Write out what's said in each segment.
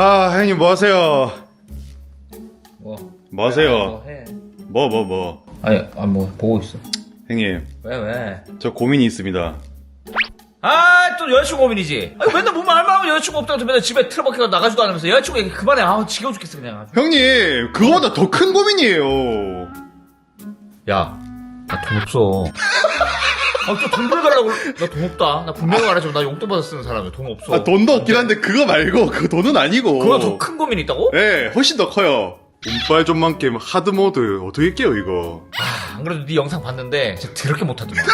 아, 형님 뭐 하세요? 뭐? 뭐 하세요? 뭐 해? 뭐, 뭐, 뭐. 아니, 아, 뭐, 보고 있어. 형님, 왜, 왜? 저 고민이 있습니다. 아, 또 여자친구 고민이지. 아니, 맨날 보면 알바하면 여자친구 없다고 해서 맨날 집에 틀어박혀가 나가지도 않으면서 여자친구 얘기 그만해. 아우, 지겨워 죽겠어, 그냥. 형님, 그거보다 더 큰 고민이에요. 야, 나 돈 없어. 아, 또돈 벌달라고. 나 돈 없다. 나 분명히 말하지만 나 용돈 받아 쓰는 사람이야. 돈 없어. 아, 돈도 없긴 한데 그거 말고 그 돈은 아니고. 그거 더큰 고민이 있다고? 네, 훨씬 더 커요. 운빨 좀만 게임 하드 모드 어떻게 깨요 이거? 아, 안 그래도 네 영상 봤는데 진짜 더럽게 못하더만.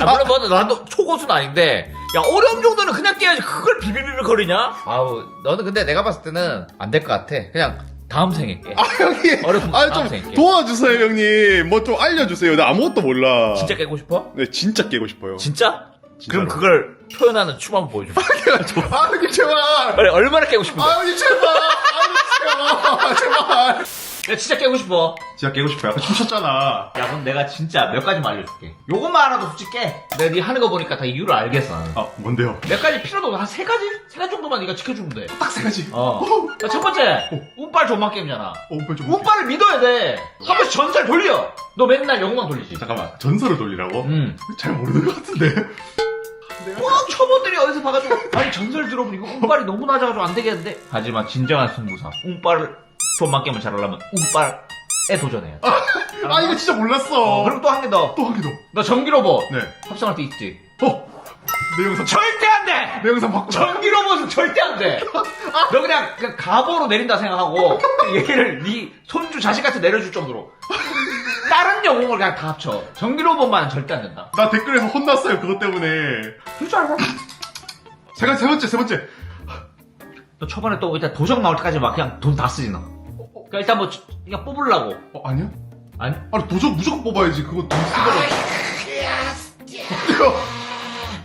아, 물론 뭐 나도 초고수는 아닌데 야 어려움 정도는 그냥 깨야지 그걸 비빌비빌 거리냐? 아우 너는 근데 내가 봤을 때는 안 될 것 같아. 그냥 다음 생에 깨. 아, 형님. 어렵군. 아, 아, 좀 생각해. 도와주세요, 형님. 뭐 좀 알려주세요. 나 아무것도 몰라. 진짜 깨고 싶어? 네, 진짜 깨고 싶어요. 진짜? 진짜로. 그럼 그걸 표현하는 춤 한번 보여줘. 아, 형님, 제발. 그래 얼마나 깨고 싶은데? 아, 형님, 제발. 아, 형님, 제발. 제발. 야 진짜 깨고 싶어. 진짜 깨고 싶어요. 아까 춤췄잖아. 야 그럼 내가 진짜 몇 가지만 알려줄게. 요것만 알아도 솔직히 깨. 내가 네 하는 거 보니까 다 이유를 알겠어. 나는. 아, 뭔데요? 몇 가지 필요도 없고 한세 가지? 세 가지 정도만 네가 지켜주면 돼. 딱 세 가지. 어. 자, 첫 번째, 운빨 존만 게임이잖아. 어, 오빠 좀. 운빨을 믿어야 돼. 한 번씩 전설 돌려. 너 맨날 영광 돌리지. 잠깐만. 전설을 돌리라고? 응. 잘 모르는 것 같은데. 꼭 초보들이 어디서 봐가지고 아니 전설 들어보니 이거 운빨이 너무 낮아가지고 안 되겠는데. 하지만 진정한 승부사 운빨을 존만 게임을 잘하려면 운빨에 도전해야 돼. 아, 이거 진짜 몰랐어. 어, 그리고 또한 개 더. 또 한 개 더. 너 전기 로봇 네. 합성할 때 있지. 어. 내 영상, 절대 안 돼. 내 영상 바꾸자. 전기 로봇은 절대 안 돼. 너 그냥, 그냥 가보로 내린다 생각하고 얘를 네 손주 자식한테 내려줄 정도로 다른 영웅을 그냥 다 합쳐. 전기 로봇만 절대 안 된다. 나 댓글에서 혼났어요, 그것 때문에. 그줄 알아? 세, 세 번째, 세 번째. 너 초반에 또 일단 도적 나올 때까지 막 그냥 돈 다 쓰지 너. 그러니까 일단 뭐 그냥 뽑으려고. 어, 아니야? 아니? 아니, 도적 무조건 뽑아야지. 그거 돈 쓰더라고.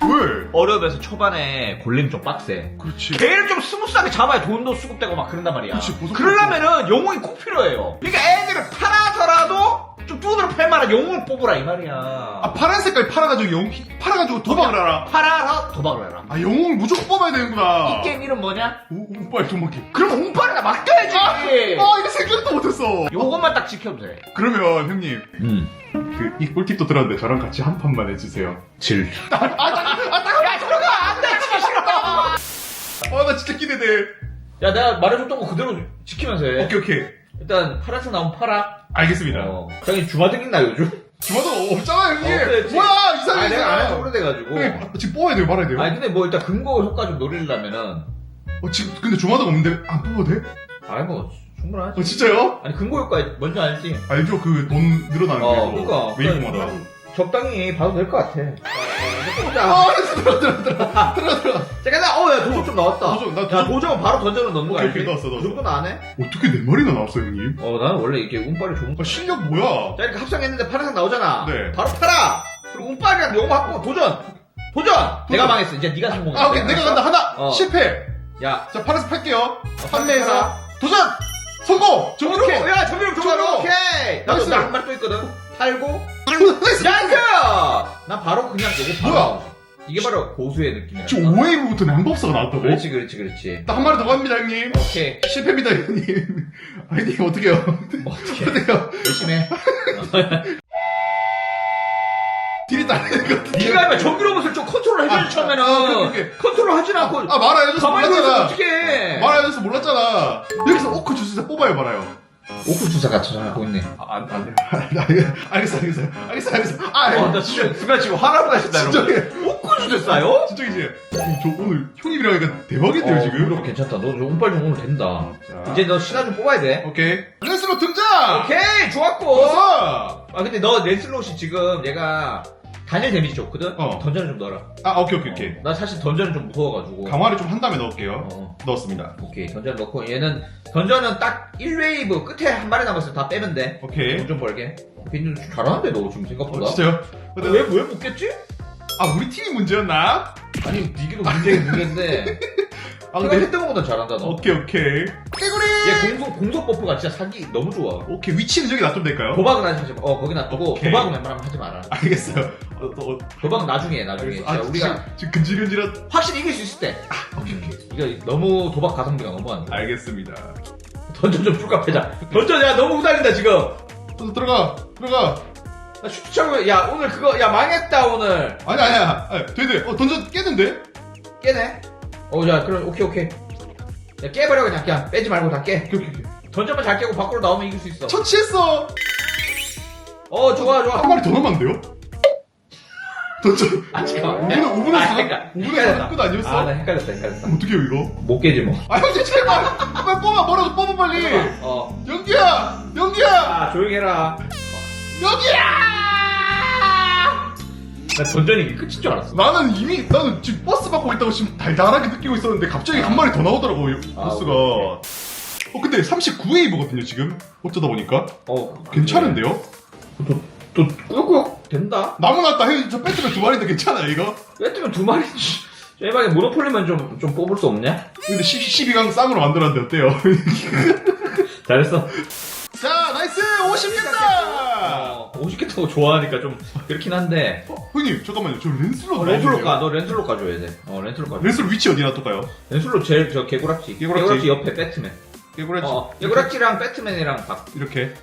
왜? 어려움에서 초반에 골렘 좀 빡세. 그렇지. 걔를 좀 스무스하게 잡아야 돈도 수급되고 막 그런단 말이야. 그치, 보석 그러려면은 영웅이 꼭 필요해요. 그러니까 애들을 팔아서라도 좀 두드러 팔 만한 영웅을 뽑으라 이 말이야. 아, 파란 색깔 팔아가지고 영, 팔아가지고 도박을 하라. 팔아서 도박을 해라. 아, 영웅 무조건 뽑아야 되는구나. 이 게임 이름 뭐냐? 오, 오빠, 좀 먹게. 그럼 운빨에다 맡겨야지. 아, 이거 생각도 못했어. 요것만 딱 지켜도 돼. 그러면, 형님. 음. 그, 이 꿀팁도 들었는데 저랑 같이 한 판만 해주세요. 질. 야, 저러가 안 돼. 지기 싫어. 아, 나 진짜 기대돼. 야, 내가 말해줬던 거 그대로 지키면서 해. 오케이, 오케이. 일단 파란색 나오면 팔아. 알겠습니다. 어. 형님 주마등 있나 요즘? 주마도 없잖아, 형님. 없겠지. 뭐야, 아, 이상해. 내가 안 해서 오래돼가지고. 형님, 지금 뽑아야 돼요, 말아야 돼요? 아니 근데 뭐 일단 근거 효과 좀 노리려면은 어, 지금, 근데 주마도 없는데, 안 뽑아도 돼? 아이 뭐 충분하지. 어, 진짜요? 아니 근거 효과 뭔지 알지? 알죠, 그 돈 늘어나는 어, 거. 그러니까 웨이브마다. 그냥 적당히 봐도 될 것 같아. 아, 들어, 들어, 들어. 잠깐 나 어야 도적 좀 나왔다. 도적, 나야 도적- 도적은 바로 던져서 넣는 거 오케이, 알지? 오케이, 넣었어, 넣었어. 그 정도는 안 해? 어떻게 네 마리나 나왔어요, 형님? 어 나는 원래 이게 운빨이 좋은 거. 아, 실력 뭐야? 자 이렇게 합성했는데 파란색 나오잖아. 네. 바로 팔아. 그리고 운빨이랑 영어 갖고 도전. 도전. 내가 망했어. 이제 네가 성공해. 아, 오케이, 내가 간다. 하나, 어. 실패. 야 자, 파란색 팔게요. 판매해서. 팔아. 도전! 성공! 정으로! 오케이. 야 정규로 정규로. 좋아. 오케이. 나도 나이스. 나한 말또 있거든. 팔고. 나이스! 난 바로 그냥 이거 바로 뭐야? 이게 바로 고수의 느낌이야. 저 5웨이브부터 양법사가 나왔다고? 그렇지 그렇지 그렇지. 딱한 마리 더 갑니다, 형님. 오케이. 실패입니다, 형님. 아니, 어떡해요. 어떻게 어떡해요. 열심히 해. 딜이 딸리는 것 같아. 네가 하면 전기 로봇을 좀 컨트롤 해줘야지 아, 처음에는. 아, 오케이, 오케이. 컨트롤 하진 않고. 아, 말아야줘서 가만히 있으면 몰랐잖아. 어떡해. 말아야줘서 몰랐잖아. 여기서 오크 주스에서 뽑아요, 말아요. 오크 주사 같잖아. 보고 있네. 아, 안, 안 돼. 알겠어, 알겠어. 알겠어, 알겠어. 아, 어, 나 진짜, 순간 지금 화나고 가신다, 진정해. 여러분. 오크 주사 싸요? 진정이지? 저 오늘 형님이랑 하니까 대박인데요, 어, 지금? 그럼 괜찮다. 너 운빨 좀 오늘 된다. 자. 이제 너 신화 좀 뽑아야 돼. 오케이. 레슬로 등장! 오케이, 좋았고. 어서! 아, 근데 너 랜슬롯이 지금 얘가 단일 데미지 좋거든? 어. 던전을 좀 넣어라. 아, 오케이, 오케이, 오케이. 어, 나 사실 던전은 좀 무서워가지고. 강화를 좀 한 다음에 넣을게요. 어, 넣었습니다. 오케이. 던전 넣고 얘는 던전은 딱 1웨이브 끝에 한 마리 남았을 때다 빼면 돼. 오케이. 돈좀 벌게. 빈준 잘하는데 너 지금 생각보다. 어, 진짜요? 어, 근데 왜, 왜 못겠지? 아, 우리 팀이 문제였나? 아니, 니게도 문제긴 문제인데. 아, 내가 근데. 했던 것보다 잘한다, 너. 오케이, 오케이. 깨구리! 얘 공속, 공속 버프가 진짜 사기 너무 좋아. 오케이 위치는 여기 놔두면 될까요? 도박은 하지 마. 어, 거기 놔두고, 오케이. 도박은 웬만하면 하지 마라. 알겠어요. 어, 또, 어, 도박은 나중에, 해, 나중에. 아, 진짜 우리가 지금, 지금 근질근질한. 확실히 이길 수 있을 때. 오케이 오케이. 이거 너무 도박 가성비가 너무 안 돼. 알겠습니다. 던져 좀 풀까 패자. 던져, 야, 너무 후달린다, 지금. 또 들어가 들어가. 나 슈트 차고, 야, 오늘 그거, 야, 망했다, 오늘. 아니 아니야. 아니, 되네. 어 던져 깨는데? 깨네. 어, 야, 그럼, 오케이, 오케이. 야, 깨버려, 그냥. 그냥 빼지 말고 다 깨. 오케이. 던져만 잘 깨고 밖으로 나오면 이길 수 있어. 처치했어. 어, 좋아, 좋아. 한 마리 더 넣으면 안 돼요? 던져. 아, 잠깐만. 5분에 5분에 아, 4 헷갈려. 5분에 헷갈렸다. 4끝 아니었어? 아, 나 헷갈렸다, 헷갈렸다. 어떻게 해요 이거? 못 깨지, 뭐. 아 형제 제발 빨리 뽑아 뭐라도 뽑아 빨리. 어. 연기야 연기야 아, 조용히 해라. 연기야. 나 던전이 이게 끝인 줄 알았어. 나는 이미 나는 지금 버스 받고 있다고 지금 달달하게 느끼고 있었는데 갑자기 한 마리 더 나오더라고 아, 버스가. 어 근데 39웨이브거든요 지금 어쩌다 보니까 어. 괜찮은데요? 또, 또, 꾸역꾸역 된다? 나무 났다 형저 배트맨 두 마리인데 괜찮아요 이거? 왜 뜨면 두 마리지? 제발 모노폴리만 좀, 좀 뽑을 수 없냐? 근데 12강 쌍으로 만들었는데 어때요? 잘했어. 자 나이스 50겠다 어, 50개 좋아하니까 좀 그렇긴 한데. 어, 형님 잠깐만요 저 렌슬로 어, 렌슬로 가. 너 렌슬로 가줘야 돼. 어, 렌슬로 가줘. 렌슬로 위치 어디 놔둘까요? 렌슬로 제일 저 개구락지. 개구락지. 옆에 배트맨. 깨구레지 어, 개구락지랑 배트맨이랑 박. 이렇게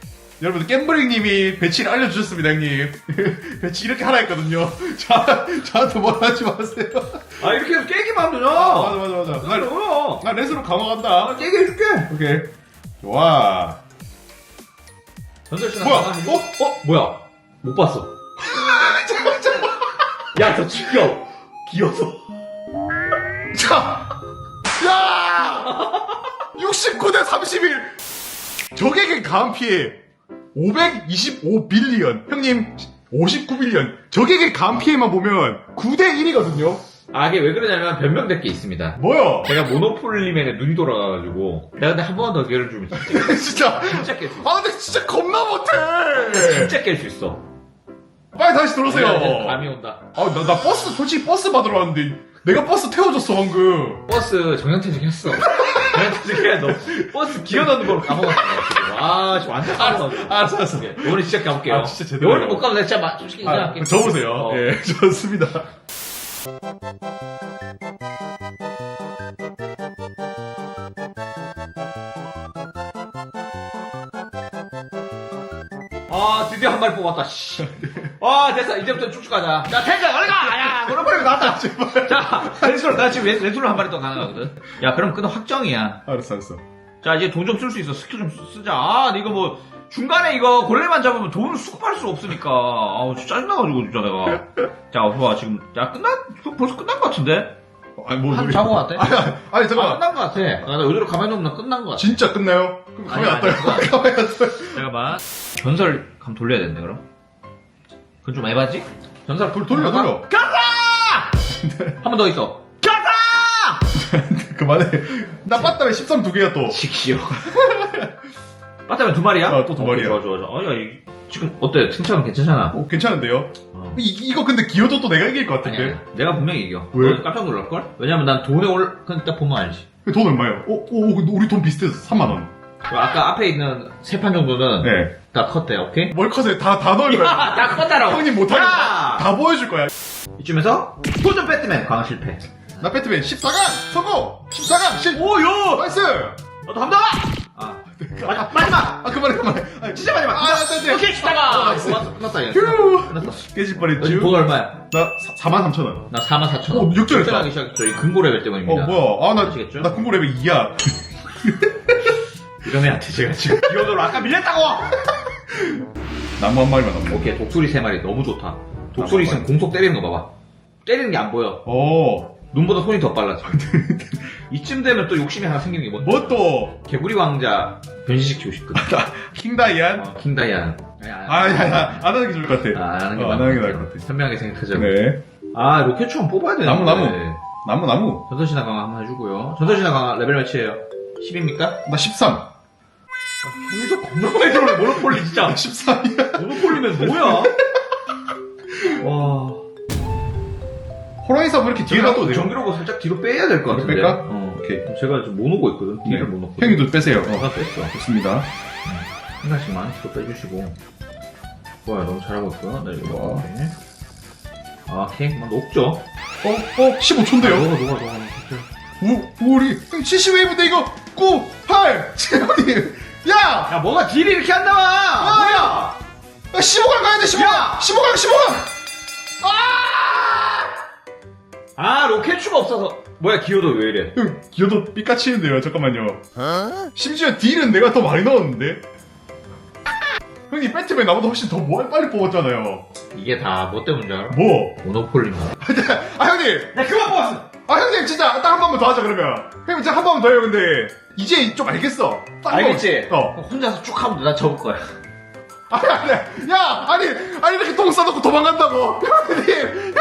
여러분들 겜브링님이 배치를 알려주셨습니다 형님 배치 이렇게 하라 했거든요 자, 저한테 뭐라 하지 마세요 아, 이렇게 해서 깨기만 하면 되잖아. 맞아 맞아 맞아 나, 나? 나 렌슬로 강화간다 아, 깨게 해줄게. 오케이 좋아 전설 씨나 뭐야? 어? 어? 뭐야? 못 봤어. 야, 저 죽여. 기어서. 자, 야! 69대 31! 적에게 가한 피해 525 빌리언. 형님, 59 빌리언. 적에게 가한 피해만 보면 9대 1이거든요. 아, 이게 왜 그러냐면 변명될 게 있습니다. 뭐야? 제가 모노폴리맨에 눈이 돌아가가지고 내가 근데 한 번 더 기회를 주면 진짜, 진짜. 진짜 깰 수 있어. 아, 근데 진짜 겁나 못해! 진짜 깰 수 있어. 빨리 다시 들어오세요. 이제 감이 온다. 아, 나, 나 버스, 솔직히 버스 받으러 왔는데, 내가 버스 태워줬어, 방금. 버스 정량퇴직 했어. 정량퇴직 해서 버스 기어 넣는 걸 까먹었어. 지금. 아, 지금 완전 까먹었어. 알았어, 알았어. 오늘 진짜 가볼게요. 아, 진짜 제대로 오늘. 못 가면 내가 진짜 마- 솔직히 아, 인정할게. 접으세요. 어. 예, 좋습니다. 아, 드디어 한 마리 뽑았다, 씨. 아, 됐어. 이제부터 쭉쭉 가자. 자, 텐션, 얼리 가! 야, 모노폴리 나왔다. 자, 렌즈로, 나 지금 렌즈로 한 마리 더 가능하거든. 야, 그럼 그건 확정이야. 알았어, 알았어. 자, 이제 돈 좀 쓸 수 있어. 스킬 좀 쓰- 쓰자. 아, 이거 뭐, 중간에 이거 골레만 잡으면 돈을 수급할 수 없으니까. 아우, 진짜 짜증나가지고, 진짜 내가. 자, 봐봐, 지금, 야, 끝난, 벌써 끝난 것 같은데? 아니, 뭐, 한것 같아? 아니, 아니, 아니, 아, 잠깐만. 끝난 것 같아. 아, 나 의도로 가만히 놓으면 나 끝난 것 같아. 진짜 끝나요? 그럼 가만히 안 떠요. 가만히 안 떠요. 잠깐만. 전설 감 돌려야 되는데, 그럼? 그건 좀 에바지? 전설 돌, 돌려, 돌려. 가자! 한 번 더 있어. 가자! 그만해. 나 빠따면 13 두 개야 또. 시키요. 빠따면 두 마리야? 어, 또두 마리야. 좋아, 좋아, 좋아. 아, 야, 이, 지금 어때? 승차는 괜찮잖아. 오, 괜찮은데요? 어. 이, 이거 근데 기어도 내가 이길 것 아니, 같은데. 아니, 내가 분명히 이겨. 왜? 너 깜짝 놀랄걸? 왜냐면 난 돈에 올, 그냥 딱 보면 알지. 돈 얼마예요? 오, 오, 근데 우리 돈 비슷해서 3만원. 그리고 아까 앞에 있는 세 판 정도는 네. 다 컸대, 오케이? 뭘 컷에 다, 다 넣을 거야. 야, 다 컸다라고! 형님 못하겠다. 야! 다 보여줄 거야. 이쯤에서 도전 배트맨 강화 실패. 나 배트맨 14강! 성공! 14강! 실! 오, 요! 나이스! 한다! 아, 마지막! 마지막! 아, 그만해, 그만해. 아, 진짜 마지막! 아, 안 돼, 안 돼. 오케이! 어. 끝났어, 끝났다, 얘. 휴! 끝났어. 깨질 너 뻔했지. 뭐가 얼마야? 나 4만 3천 원. 나 4만 4천 오, 원. 역전했다. 하기 시작했죠. 이 금고 레벨 때문입니다. 어, 뭐야. 아, 나, 아시겠죠? 나 궁고 레벨 2야. 이러면 안 돼, 제가 지금 기어도로 아까 밀렸다고! 나무 한 마리만 남네. 오케이, 독수리 세 마리 너무 좋다. 독수리 있으면 공속 때리는 거 봐봐. 때리는 게 안 보여. 오. 눈보다 손이 더 빨라, 지금. 이쯤 되면 또 욕심이 하나 생기는 게 뭐? 뭐 또? 개구리 왕자 변신시키고 싶거든. 킹다이안? 어, 킹다이안. 아, 야, 야, 안 하는 게 좋을 것 같아. 아, 안 하는 게 어, 맞안 하는 게 나을 것 같아. 현명하게 생각하자고. 네. 아, 로켓총 뽑아야 되는데. 나무, 나무. 나무, 나무. 전설신화 강화 한번 해주고요. 전설신화 강화 레벨 몇이에요? 10입니까? 나 13. 여기서 겁나 많이 들어오네, 모노폴리 진짜. 13이야. 모노폴리면 뭐야? 와. 호랑이 사뭐 이렇게 뒤에 놔둬도 돼요? 전기로고 살짝 뒤로 빼야 될 것 같은데. 뺄까? 어. 오케이. 제가 지금 못 오고 있거든. 네. 딜을 못 넣고. 형님도 빼세요. 어, 나 뺐어. 좋습니다. 한 가지만 뒤로 빼주시고. 좋아요. 너무 잘하고 있고요. 네, 이거. 네. 아, 케이크 막 녹죠? 어, 어, 15초인데요? 녹아, 녹아, 녹아. 우, 우리, 형 70웨이브인데 이거, 9, 8, 7, 형님. 야! 야, 뭐가 딜이 이렇게 안 나와! 야, 야! 15강 가야 돼, 15강! 15강, 15강! 아, 로켓추가 없어서. 뭐야, 기어도 왜 이래? 형, 기어도 삐까치는데요, 잠깐만요. 심지어 딜은 내가 더 많이 넣었는데? 형님, 배트맨 나보다 훨씬 더 뭐- 빨리 뽑았잖아요. 이게 다 뭐 때문인 줄 알아? 뭐? 모노폴리입니다. 아, 형님! 나 그만 뽑았어! 아, 형님, 진짜 딱 한 번만 더 하자, 그러면. 형님, 진짜 한 번만 더 해요, 근데. 이제 좀 알겠어. 딱 한 알겠지? 번. 어. 혼자서 쭉 하면 나 접을 거야. 아니, 아니, 야, 아니, 아니, 이렇게 똥 싸놓고 도망간다고. 형님, 형님!